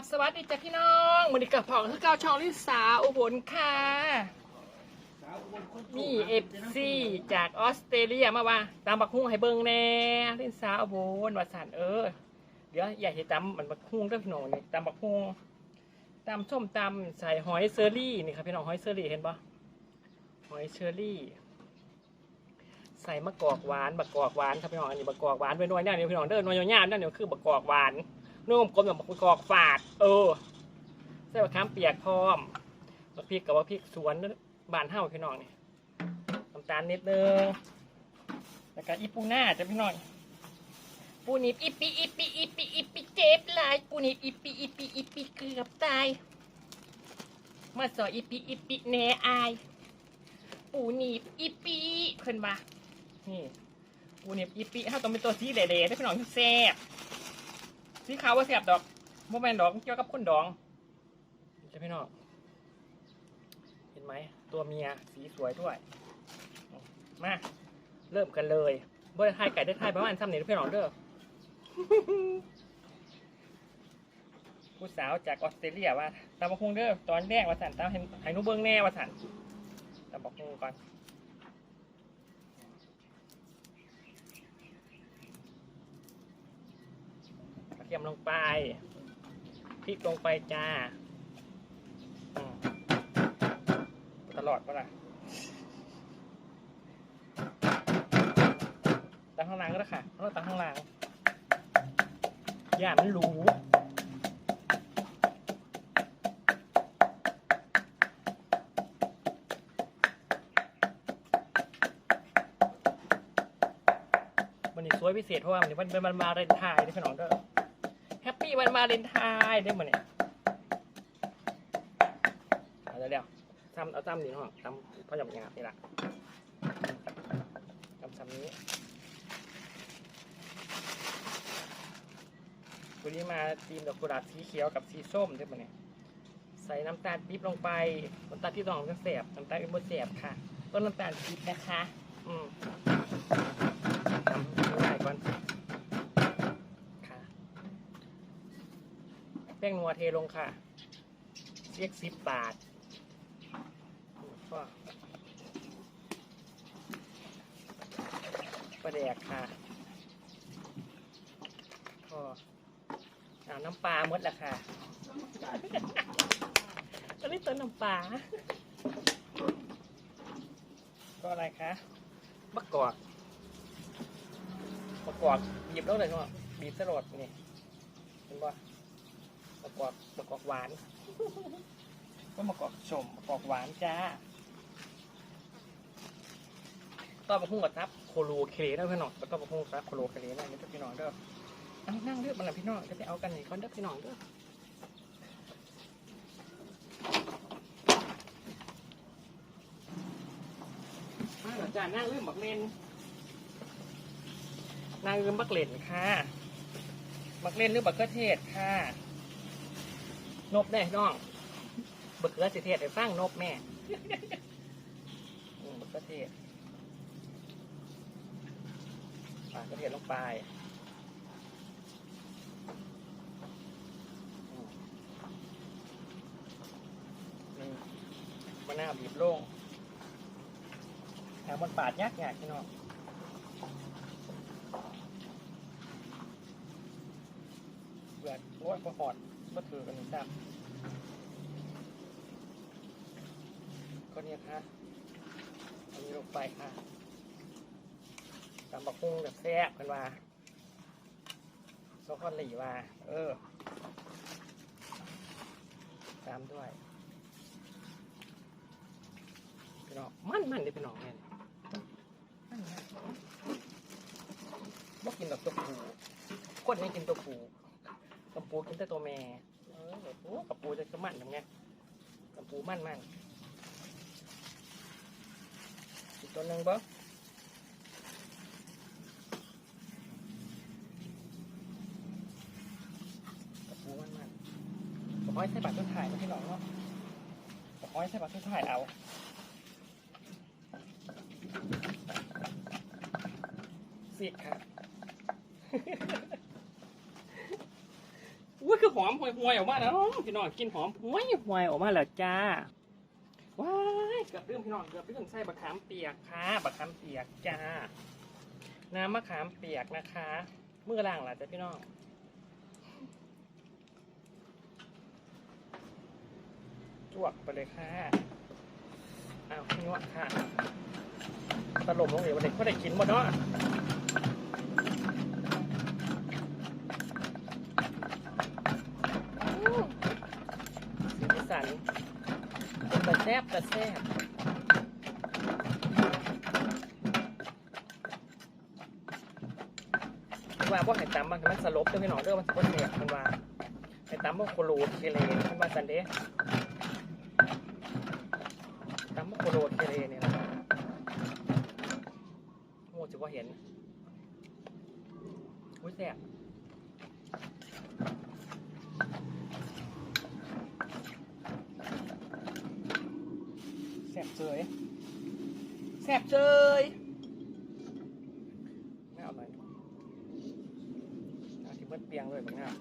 บสวัสดีจ้ะพี่น้องมือนี้กับพอคือเก้าช่องลิสาอุบลค่ะ นี่เอฟซีจากออสเตรเลียมาว่าตามบักฮุ้งให้เบิ่งแน่ลิสาอุบลวัดสันเออ เดี๋ยวอย่าให้ตำมันบักฮุ้งเด้อพี่น้องนี่ตำบักฮุ้งตำส้มตำใส่หอยเซอรี่นี่ครับพี่น้องหอยเซอรี่เห็นปะหอยเชอรี่ ใส่มะกอกหวานบักอกหวานครับพี่น้องอันนี้บักอกหวานเป็นหน่วยเนี่ยพี่น้องเด้อหน่วยยาวๆนั่นเนี่ยวคือบักกอกหวาน นุ่มกลมแบบบักกอกฝาด เออใส่บักขามเปียกพร้อมบักพริกกับบักพริกสวนบานเฮาพี่น้องนี่น้ำตาลนิดนึงแล้วก็อีปูหน้าจะพี่น้องปูนิบอีปีอีปีอีปีอีปีเจ็บหลายปูนิบอีปีอีปีอีปีเกือบตายมาสออีปีอีปีแหน่อาย ปูนิบอีปีเพิ่นว่านี่ปูนิบอีปีเฮาต้องเป็นตัวสีแดงๆนะพี่น้องที่แซ่บ สีขาวว่าเสียบดอกโมแมนดอกเกี่ยวกับคนดองใช่พี่น้องเห็นไหมตัวเมียสีสวยด้วยมาเริ่มกันเลยเบ่ได้ทยไก่ได้ทายประมาณซ้ำนี่ยพี่น้องเด้อผู้สาวจากออสเตรเลียว่าตามบักฮุงเด้อตอนแรกว่าสันตามเห็นไห้หนูเบิ้งแน่ว่าสันตามบักฮุงก่อน กระ เทียมลงไปพริกลงไปจ้าตลอดปะล่ะตั้งข้างล่างก็ได้ค่ะเราตั้งข้างล่างอย่ามันรู้วันนี้สวยพิเศษเพราะว่าวันนี้มันเป็นวันมาเรนทน์ที่พี่น้องเด้อ ฮปปี้วันมาเลนไทน์ได้หมดเนี่ยเอาเดี๋ยวๆทำเอาตั้มนี่เนาะทำพ่อหยำงาบนี่ละทำซ้ำนี้ตัวนี้มาทีมดอกกุหลาบสีเขียวกับสีส้มได้หมดเนี่ยใส่น้ำตาลปี๊บลงไปน้ำตาลที่ตองจะแสบน้ำตาลเป็นบดแสบค่ะต้นน้ำตาลปี๊บนะคะ อืมทำง่ายก่อนค่ะ แป้งนัวเทลงค่ะเรียกสิบบาทก็ประแดกค่ะก็เอาน้ำปลาหมดล้วค่ะตอนนี้ตัวน้ำปลาก็อะไรคะมะกอกมะกอกหยิบแล้วเลยเนาะบีบสลดนี่เห็นปะะกอกมะกอกหวาน ก็มะกอกชมมะกอกหวานจ้าต่อมาพุ่งกับทับโคโลเคเลนะพี่น้องแล้วก็มาพุ่งกับทับโคโลเคเลนะนี่พี่น้องเด้อนั่งนั่งเด้อมันละพี่น้องจะไปเอากันนี่ก่อนเด้อพี่น้องเด้อมาหลังจากนั่งเรื่องบักเลนนั่งเรื่องบักเลนค่ะ บักเลนหรือบักเกอร์เทศค่ะ นบแน่น้องบะเขือสิเทศไอ้ฟังนบแม่อืมบะเขือเทศปาดกระเทียมลงไปอืมนี่มะนาวบีบโล่งแถมมันปาดยากยากพี่น้องเบื่อโอ้ยพอหอด ก็ถือกันจ้าก็เนี่ยค่ะอันนี้ลงไปค่ะตำบักหุ่งแบบแซ่บกันว่าโซคอนหลีว่า เออ ตามด้วยพี่น้องมันมันเลยพี่น้องเนี่ยมันมันบ่กินดอกตัวผูคนไม่กินตัวผู กับปูกินแต่ตัวแม่เออโอ้กับปูจะจะมันยังไงกับปูมั่นมั่นอีกตัวหนึ่งบ่ตะปูมั่นมั่นตะห้อยใส่บัตรทุกถ่ายนะพี่น้องเนาะตะห้อยใส่บัตรทุกถ่ายเอาสิค่ะอุ้ยมันคื อหอมห่วยๆออกมาแล้วพี่น้องกินหอมห่วยห่วยๆออกมาแล้วจ้าว้ายเกือบลืมพี่น้องเกือบลืมใส่บะขามเปียกค่ะบะขามเปียกจ้า น้ำมะขามเปียกนะคะเมื่อล่างล่ะจ้ะพี่น้องจวกไปเลยค่ะอ้าวนี่วะค่ะตลบลงเหลวเด็กก็ได้กินหมดเนาะอืมสีสัน แต่แซ่บแต่แซบว่าพวกไข่ตำมันมันสลบเด้อพี่น้องเด้อมันสลบเสียมันว่าไข่ตำพวกโคโลดเคเลมันว่าสันเดย์ตำพวกโคโลดเคเลเนี่ยนะโอ้จะว่าเห็นอุ้ยแซ่บแซ่บ เจยแซ่บเจยไม่เอาอะไรเอาที่เบิดเปียงเลยบางงาม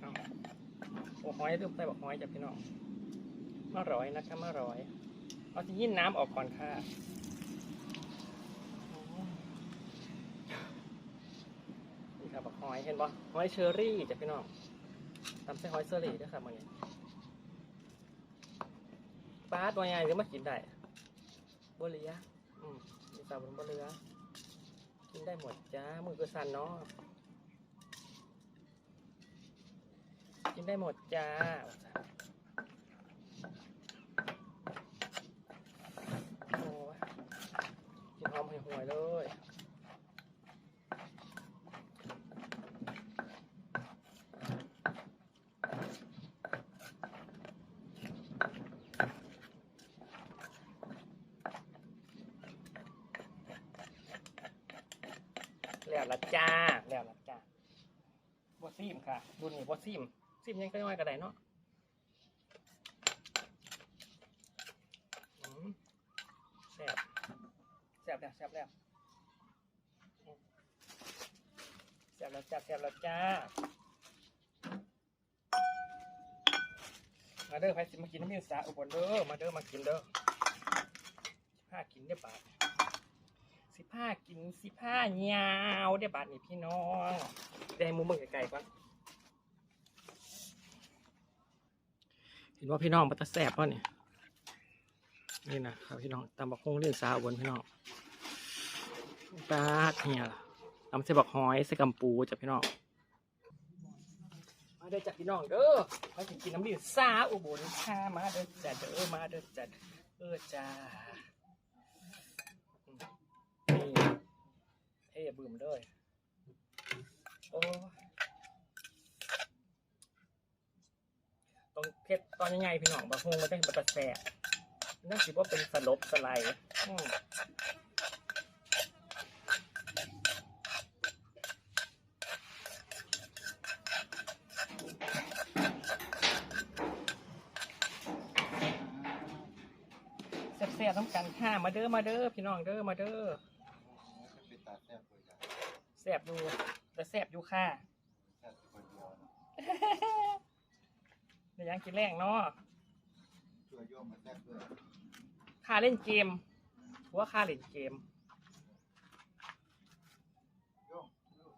เอาโอ้หอยลืมใส่บอกหอยจ้ะพี่น้องมาร้อยนะคะมาร้อย เอาที่ยินน้ำออกก่อนค่ะนี่ ค่ะบอกหอยเห็นปะหอยเชอรี่จ้ะพี่น้องตำใส่หอยเชอรี่ด้วยค่ะมันนี้ปลาตัวใหญ่หรือมากินได้บัวเรืออืมมีสาวบนบัวเรือกินได้หมดจ้ามือก็สั่นเนาะกินได้หมดจ้าโอ้ยกินหอมห่วยเลย แล้วละจ้าแล้วละจ้าบอซิมค่ะรุ่นนี้บอซิมซิมยังก็ย่อยกระไดเนาะแซ่บแซ่บแล้วแซ่บแล้วแซ่บแล้วจ้าแซ่บแล้วจ้ามาเด้อไปสิมากินน้ำมันสาอุบลเด้อมาเด้อมากินเด้อผ้ากินได้บาท สิผ้ากินสิผ้ายาวได้บาทนี่พี่น้องได้มุมเบิ่งไกลๆก่อนเห็นว่าพี่น้องมันจะแสบป่ะเนี่ยนี่นะครับพี่น้องตำบักฮงเล่นสาวบนพี่น้องปลาเนี่ยตำใส่บักหอยใส่กำปูจ้ะพี่น้องมาเด้อจ้ะพี่น้องเด้อมากินน้ำดื่มสาอุบลค่ะมาเด้อจ้ะเด้อมาเด้อจ้ะเออจ้า นี่ เท่บืมเลยโอ้ตรงเพชรตอนยังไงพี่น้องบางฮงมันจะเห็นบัตรแสบนั่นคิดว่าเป็นสลบสไลด์อืมแซ่บๆต้องกันค่ะมาเด้อมาเด้อพี่น้องเด้อมาเด้อ เป็นตาแซ่บเลยจ้ะ แซ่บอยู่แต่แซ่บอยู่ค่ะแซ่บคนเดียวนะเดี๋ยวยังกินแรงเนาะช่วยโยมมาแซ่บด้วยค่าเล่นเกมหัว่าค่าเล่นเกมโยมลูก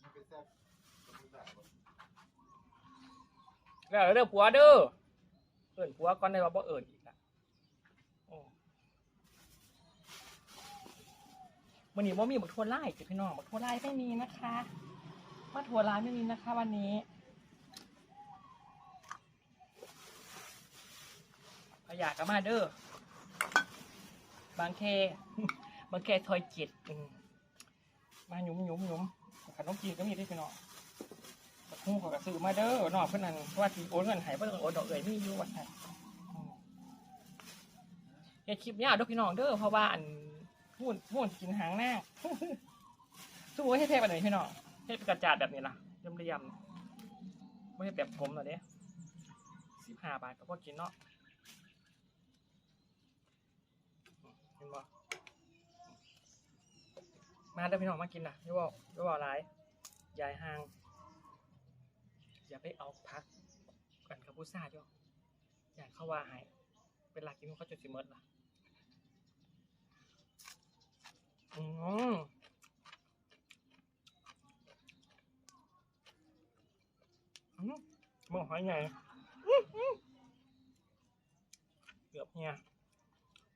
มันเป็นแซ่บคนที่แบบว่าแล้วเด้อผัวเด้อเอิ่นผัวก่อนได้ว่าบ่เอิ่นอีกละโอ้ วันนี้ว่ามีบักทัวไล่จ้ะพี่น้องบักทัวไล่ไม่มีนะคะมาทัวร้านไม่มีนะคะ วันนี้ขยะก็มาเด้อบางแคบางแคทอยเจ็ดมาหยุมหยุมหยุมขนมจีนก็มีด้วยพี่น้องบักฮู้ขาก็ซื้อมาเด้อนอกเพื่อนนั้นว่าทีโอนเงินให้เพื่อนโอนดอกเอ๋ยมีอยู่ว่าซั่นอืมอย่าคลิปยาวเด้อพี่น้องเด้อเพราะว่าอัน พูนพูนกินหางหน้าสู้ให้เทปอันไหนพี่น้องเทปกระจาดแบบนี้ล่ะเรียมๆไม่ใช่แบบผมหรอเด้สิบห้าบาทก็พอกินเนาะเห็นบ่มาเด้อพี่น้องมากินนะอย่บอกอย่บอกร้ายยายหาง อย่าไปเอาพักกันกับผู้ซาดด้วยอยากเข้าว่าให้เป็นหลักกินเขาจะสิเมิดล่ะ อืมอืมมองหอยใหญ่อื้อหือเกือบเนี่ย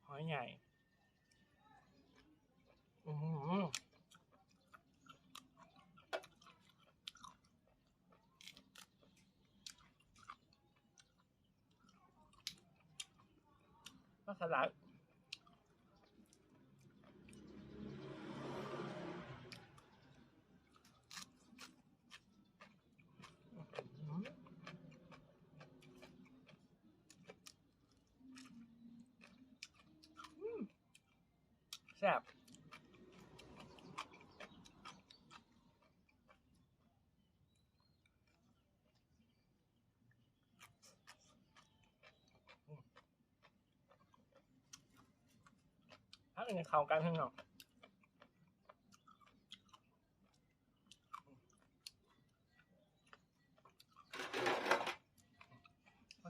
หอยใหญ่อือหือก็สลัดอื้อหืออืมแซ่บ ถ้า อื่นเขากันข้างนอก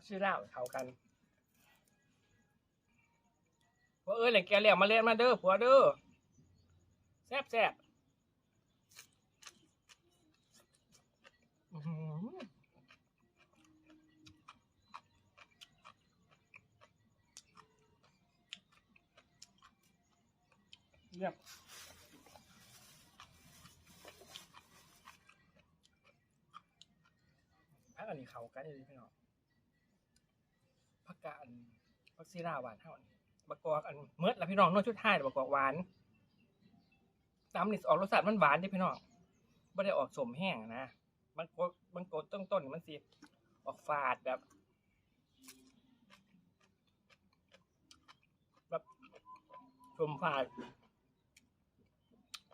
ชื่อเล่าเขากันว่าเอ้ยเหล่งแกเหลี่ยมมาเล่นมาเด้อผัวเด้อแซบแซบอื้อหือเยี่ยมพักอันนี้ เขากันเลยพี่น้องพักกาอันพักซีราหวานเท่านี้บะกอกอันเมื่อแล้วพี่น้องนวดชุดท้ายบะกอกหวานตามนี่ออกรสชาติมันหวานด้พี่น้องไม่ได้ออกสมแห้งนะมันกดมันกดต้นต้นมันสิออกฝาดแบบ แบบสมฝาด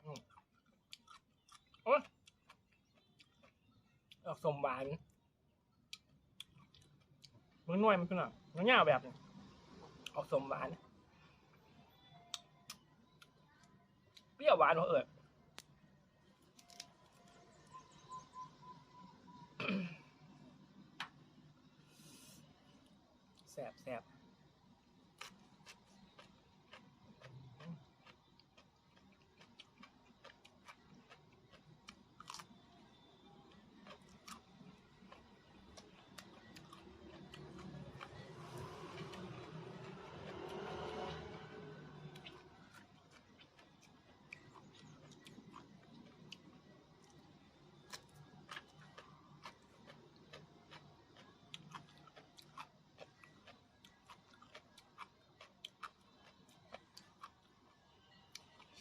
อืมโอ๊ยออกสมหวาน มันน่วยมันเป็นอะมันยาแบบนี้ออกสมหวานเปรี้ยวหวานหัวเอิดแสบแสบ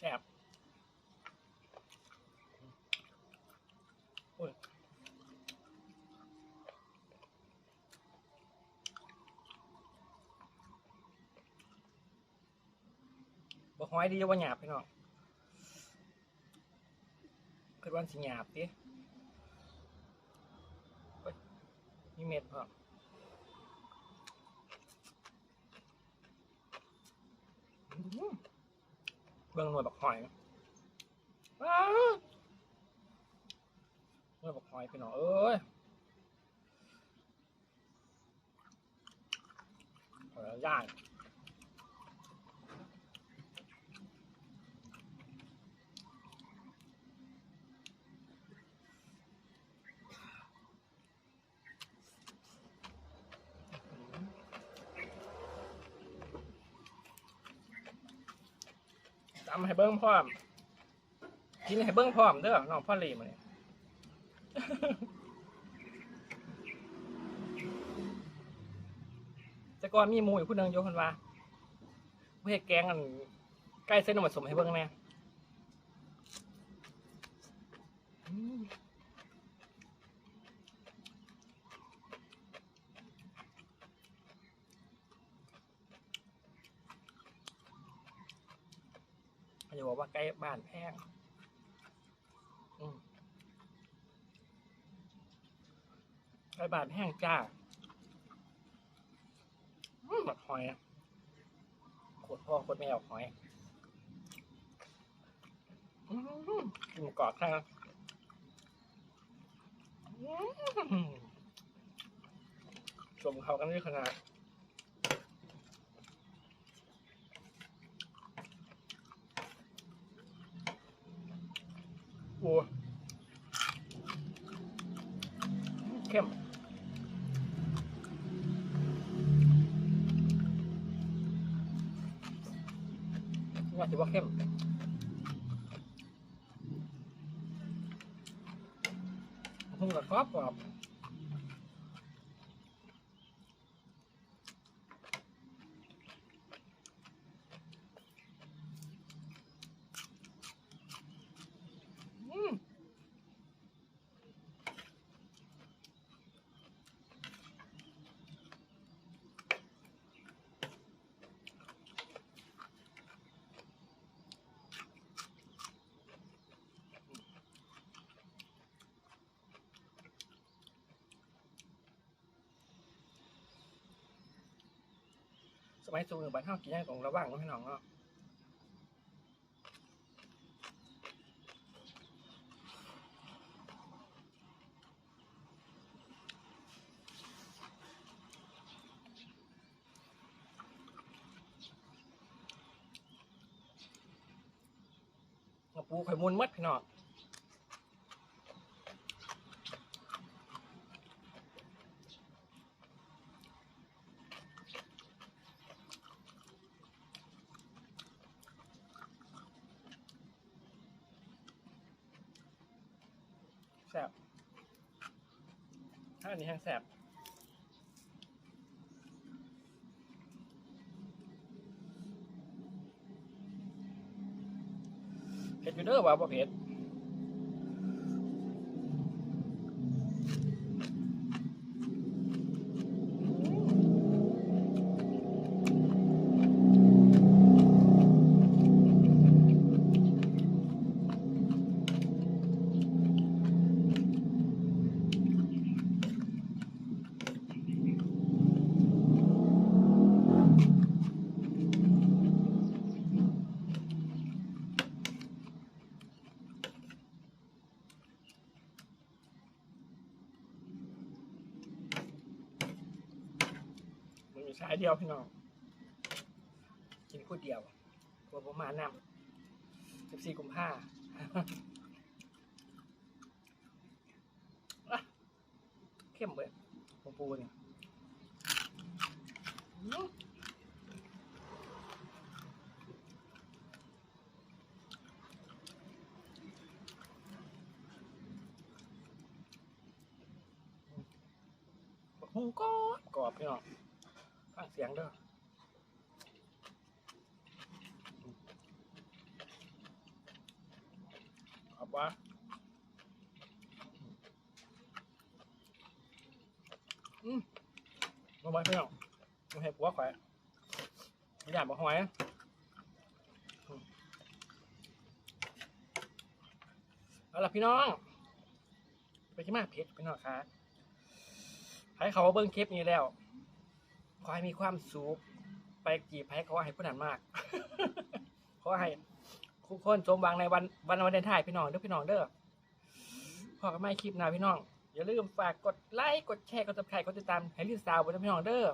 แสบโอ้ยบอกหอยดีว่าหยาบพี่น้องคือวันสิหยาบดิมีเม็ดพร้อมอื้อ เบิ่งนวดบักหอยว้าวหน่วยบักหอยพี่น้องเอ้ยเออย่าง ให้เบิ้งพร้อม กินให้เบิ้งพร้อมเด้อน้องพ่อลีมาเนี่ยแต่ก่อนมีหมูอยู่ผู้หนึงโยคนว่าเฮ็ดแกงกันใกล้เส้นนมสมให้เบิ้งแน่อืมเขาจะ บอกว่าใกล้บ้านแพงอืมใกล้บ้านแพงจ้าอืมแบบหอยอะโคตรพ่อโคตรแม่เอาหอยอืมกินกอดข้างอืมชมเขากันด้วยขนาด ปูเข้มว่าถืว่าเข้มผมก็กรอบกรอบ ไมัสูงหรือบ้านเฮากินย่างตงระว่างเนาะพี่น้องเนาะปูไข่มุนมัดพี่น้อง แซ่บถ้าอันนี้แห้งแสบเผ็ดอยู่เด้อว่าบ่เผ็ด ดียวพี่น้อง กินพูดเดียวตัวประมานำสิบสี่กุมภาเข้มเลยปูปูเนี่ยกหุ่งกรอบกรอบพี่น้อง เสียงเด้อขอบว่าอืมมาไว้พี่องมาให้ปัวข่อยไม่อยากมาหอยอืมเอาล่ะพี่น้อง ไปที่มาเพชรพี่น้องคะให้เขาเบิ้งคลิปนี้แล้ว ขอให้มีความสุขไปจีบให้เขาให้ผู้นั้นมาก ขอให้ทุกคนสมหวังในวันวันวันเดนทายพี่น้องเด้อพี่น้องเด้อพอกันไม่คลิปนาพี่น้อง อย่าลืมฝากกดไลค์กดแชร์กดติดตามกดติดตามให้ลิสาวบนพี่น้องเด้อ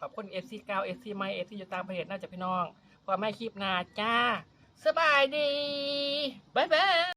ขอบคุณเอฟซีเก้าเอฟซีไม่เอฟซีอยู่ตามประเทศน่าจะพี่น้องพอไม่คลิปนาจ้าสบายดีบ๊ายบาย